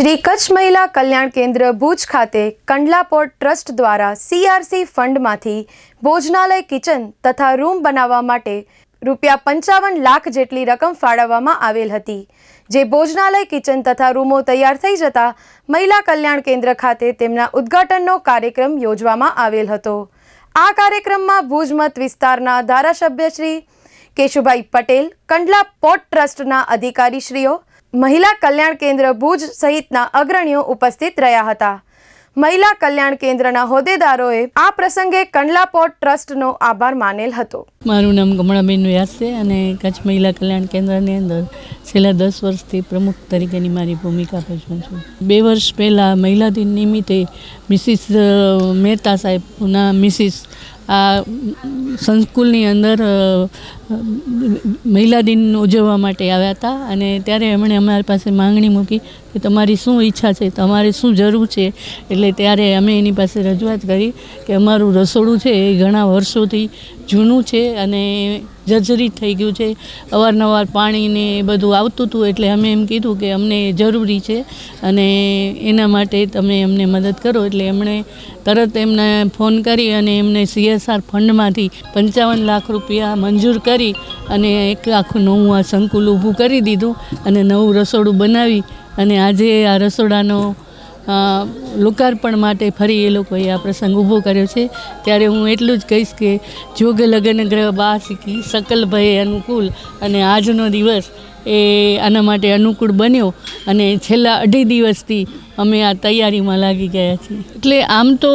શ્રી કચ્છ મહિલા કલ્યાણ કેન્દ્ર ભુજ ખાતે કંડલા પોર્ટ ટ્રસ્ટ દ્વારા સીઆરસી ફંડમાંથી ભોજનાલય કિચન તથા રૂમ બનાવવા માટે રૂપિયા પંચાવન લાખ જેટલી રકમ ફાળવવામાં આવેલ હતી, જે ભોજનાલય કિચન તથા રૂમો તૈયાર થઈ જતા મહિલા કલ્યાણ કેન્દ્ર ખાતે તેમના ઉદ્ઘાટનનો કાર્યક્રમ યોજવામાં આવેલ હતો. આ કાર્યક્રમમાં ભુજ મત વિસ્તારના ધારાસભ્ય શ્રી કેશુભાઈ પટેલ કંડલા પોર્ટ ટ્રસ્ટના અધિકારીશ્રીઓ મહિલા કલ્યાણ કેન્દ્ર ભુજ સહિતના અગ્રણીઓ ઉપસ્થિત રહ્યા હતા. મહિલા કલ્યાણ કેન્દ્રના હોદ્દેદારોએ આ પ્રસંગે કંડલા પોર્ટ ટ્રસ્ટનો આભાર માનેલ હતો. મારું નામ ગમણાબેન વ્યાસ છે અને કચ્છ મહિલા કલ્યાણ કેન્દ્રની અંદર છેલ્લા દસ વર્ષથી પ્રમુખ તરીકેની મારી ભૂમિકા ભજવું છું. બે વર્ષ પહેલાં મહિલા દિન નિમિત્તે મિસિસ મહેતા સાહેબના મિસિસ આ સંસ્કૂલની અંદર મહિલા દિન ઉજવવા માટે આવ્યા હતા અને ત્યારે એમણે અમારી પાસે માંગણી મૂકી કે તમારી શું ઈચ્છા છે, તમારે શું જરૂર છે, એટલે ત્યારે અમે એની પાસે રજૂઆત કરી કે અમારું રસોડું છે એ ઘણા વર્ષોથી જૂનું છે અને જર્જરિત થઈ ગયું છે. અવારનવાર પાણીને એ બધું આવતું હતું એટલે અમે એમ કીધું કે અમને જરૂરી છે અને એના માટે તમે અમને મદદ કરો, એટલે એમણે તરત એમને ફોન કરી અને એમને સીએસઆર ફંડમાંથી પંચાવન લાખ રૂપિયા મંજૂર કરી અને એક આખું નવું આ સંકુલ ઊભું કરી દીધું અને નવું રસોડું બનાવી અને આજે આ રસોડાનો લોકાર્પણ માટે ફરી એ લોકોએ આ પ્રસંગ ઊભો કર્યો છે. ત્યારે હું એટલું જ કહીશ કે જોગ લગન ગ્રહ બા શીખી સકલ ભય અનુકૂળ અને આજનો દિવસ એ આના માટે અનુકૂળ બન્યો અને છેલ્લા અઢી દિવસથી અમે આ તૈયારીમાં લાગી ગયા છીએ. એટલે આમ તો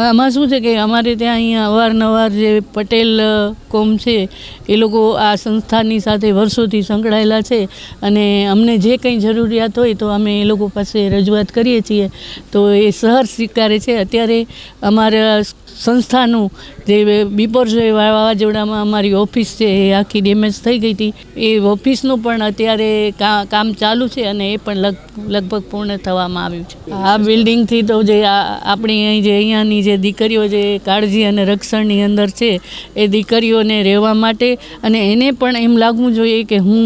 આમાં શું છે કે અમારે ત્યાં અહીંયા અવારનવાર જે પટેલ કોમ છે, એ લોકો આ સંસ્થાની સાથે વર્ષોથી સંકળાયેલા છે અને અમને જે કંઈ જરૂરિયાત હોય તો અમે એ લોકો પાસે રજૂઆત કરીએ છીએ. તો એ સહર સ્વીકારે છે. અત્યારે અમારા સંસ્થાનું જે બિપોરજોય વાવાઝોડામાં અમારી ઓફિસ છે, એ આખી ડેમેજ થઈ ગઈ હતી. એ ઓફિસનું પણ અત્યારે કામ ચાલુ છે અને એ પણ લગ લગભગ પૂર્ણ થવામાં આવ્યું છે. આ બિલ્ડિંગથી તો જે આપણી અહીં જે અહીંયાની જે દીકરીઓ જે કાળજી અને રક્ષણની અંદર છે, એ દીકરીઓને રહેવા માટે અને એને પણ એમ લાગવું જોઈએ કે હું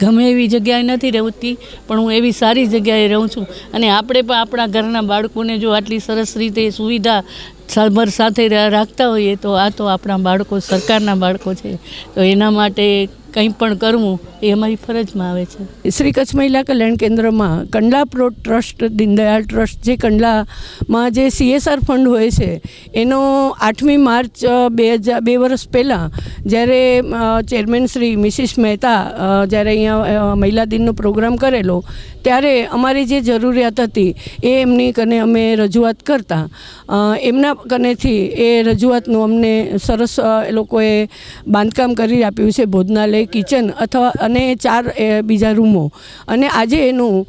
ગમે એવી જગ્યાએ નથી રહેતી, પણ હું એવી સારી જગ્યાએ રહું છું. અને આપણે પણ આપણા ઘરના બાળકોને જો આટલી સરસ રીતે સુવિધા સભર સાથે રાખતા હોઈએ તો આ તો આપણા બાળકો, સરકારના બાળકો છે. તો એના માટે કંઈ પણ કરવું એ અમારી ફરજમાં આવે છે. શ્રી કચ્છ મહિલા કલ્યાણ કેન્દ્રમાં Kandla plot trust, Deendayal trust, જે કંડલામાં જે સીએસઆર ફંડ હોય છે, એનો આઠમી માર્ચ બે હજાર બે વર્ષ પહેલાં જ્યારે ચેરમેન શ્રી મિસિસ મહેતા જ્યારે અહીંયા મહિલા દિનનો પ્રોગ્રામ કરેલો, ત્યારે અમારી જે જરૂરિયાત હતી એ એમની કને અમે રજૂઆત કરતા. એમના કનેથી એ રજૂઆતનું અમને સરસ એ લોકોએ બાંધકામ કરી આપ્યું છે, ભોજનાલય કિચન અથવા અને ચાર બીજા રૂમો. અને આજે એનું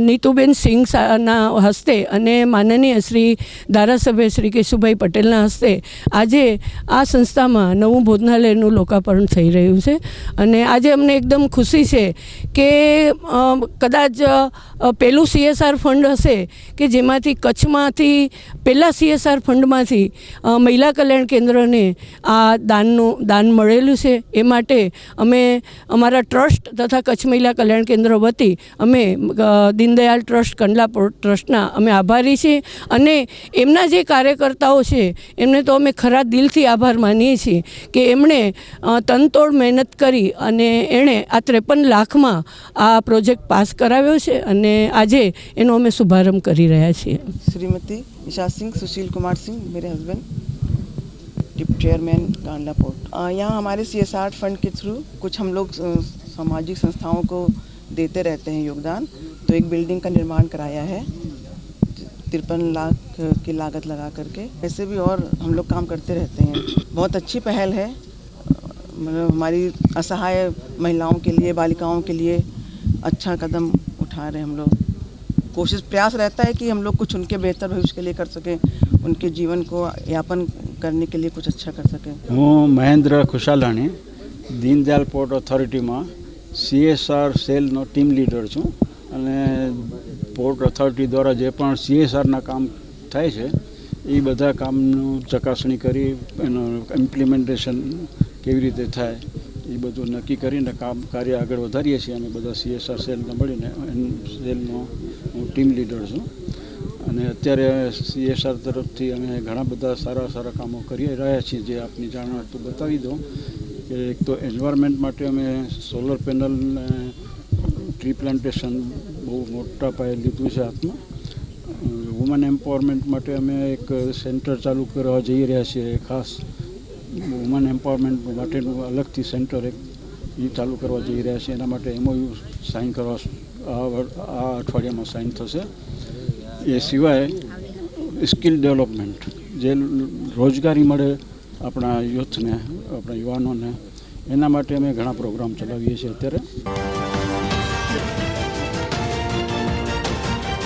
નીતુબેન સિંઘ સા- ના હસ્તે અને માનનીય શ્રી ધારાસભ્ય શ્રી કેશુભાઈ પટેલના હસ્તે આજે આ સંસ્થામાં નવું ભોજનાલયનું લોકાર્પણ થઈ રહ્યું છે. અને આજે અમને એકદમ ખુશી છે કે કદાચ પહેલું સીએસઆર ફંડ હશે કે જેમાંથી કચ્છમાંથી પહેલાં સીએસઆર ફંડમાંથી મહિલા કલ્યાણ કેન્દ્રને આ દાનનું, દાન મળેલું છે. એ માટે અમે અમારા ટ્રસ્ટ તથા કચ્છ મહિલા કલ્યાણ કેન્દ્ર વતી અમે અ, દીનદયાળ ટ્રસ્ટ કંડલા પોર્ટ ટ્રસ્ટના અમે આભારી છીએ અને એમના જે કાર્યકર્તાઓ છે એમને તો અમે ખરા દિલથી આભાર માનીએ છીએ કે એમણે અ, તનતોડ મહેનત કરી અને એણે આ ત્રેપન લાખમાં આ પ્રોજેક્ટ પાસ કરાવ્યો છે અને આજે એનો અમે શુભારંભ કરી રહ્યા છીએ श्रीमती निशा सिंह सुशील कुमार सिंह मेरे husband deputy chairman Kandla port. यहाँ हमारे सी एस आर फंड के थ्रू कुछ हम लोग सामाजिक संस्थाओं को देते रहते हैं योगदान। तो एक बिल्डिंग का निर्माण कराया है, तिरपन लाख की लागत लगा करके। ऐसे भी और हम लोग काम करते रहते हैं। बहुत अच्छी पहल है। मतलब हमारी असहाय महिलाओं के लिए, बालिकाओं के लिए अच्छा कदम उठा रहे हम लोग। कोशिश, प्रयास रहता है कि हम लोग कुछ उनके बेहतर भविष्य के लिए कर सकें, उनके जीवन को यापन કરને કે લીએ કુછ અચ્છા કર સકે હું મહેન્દ્ર ખુશાલાણી, દીનદયાલ પોર્ટ ઓથોરિટીમાં સીએસઆર સેલનો ટીમ લીડર છું અને પોર્ટ ઓથોરિટી દ્વારા જે પણ સીએસઆરના કામ થાય છે, એ બધા કામનું ચકાસણી કરી, એનું ઇમ્પ્લિમેન્ટેશન કેવી રીતે થાય, એ બધું નક્કી કરીને કામ કાર્ય આગળ વધારીએ છીએ. અમે બધા સીએસઆર સેલને મળીને સેલનો હું ટીમ લીડર છું. અને અત્યારે સીએસઆર તરફથી અમે ઘણા બધા સારા સારા કામો કરી રહ્યા છીએ જે આપની જાણ તો બતાવી દઉં કે એક તો એન્વાયરમેન્ટ માટે અમે સોલર પેનલ ટ્રી પ્લાન્ટેશન બહુ મોટા પાયે લીધું છે હાથમાં. વુમન એમ્પાવરમેન્ટ માટે અમે એક સેન્ટર ચાલુ કરવા જઈ રહ્યા છીએ. ખાસ વુમન એમ્પાવરમેન્ટ માટેનું અલગથી સેન્ટર એક એ ચાલુ કરવા જઈ રહ્યા છીએ. એના માટે એમઓયુ સાઇન કરવા, આ અઠવાડિયામાં સાઇન થશે. એ સિવાય સ્કિલ ડેવલપમેન્ટ. જે રોજગારી મળે આપણા યુથને, આપણા યુવાનોને, એના માટે અમે ઘણા પ્રોગ્રામ ચલાવીએ છીએ અત્યારે.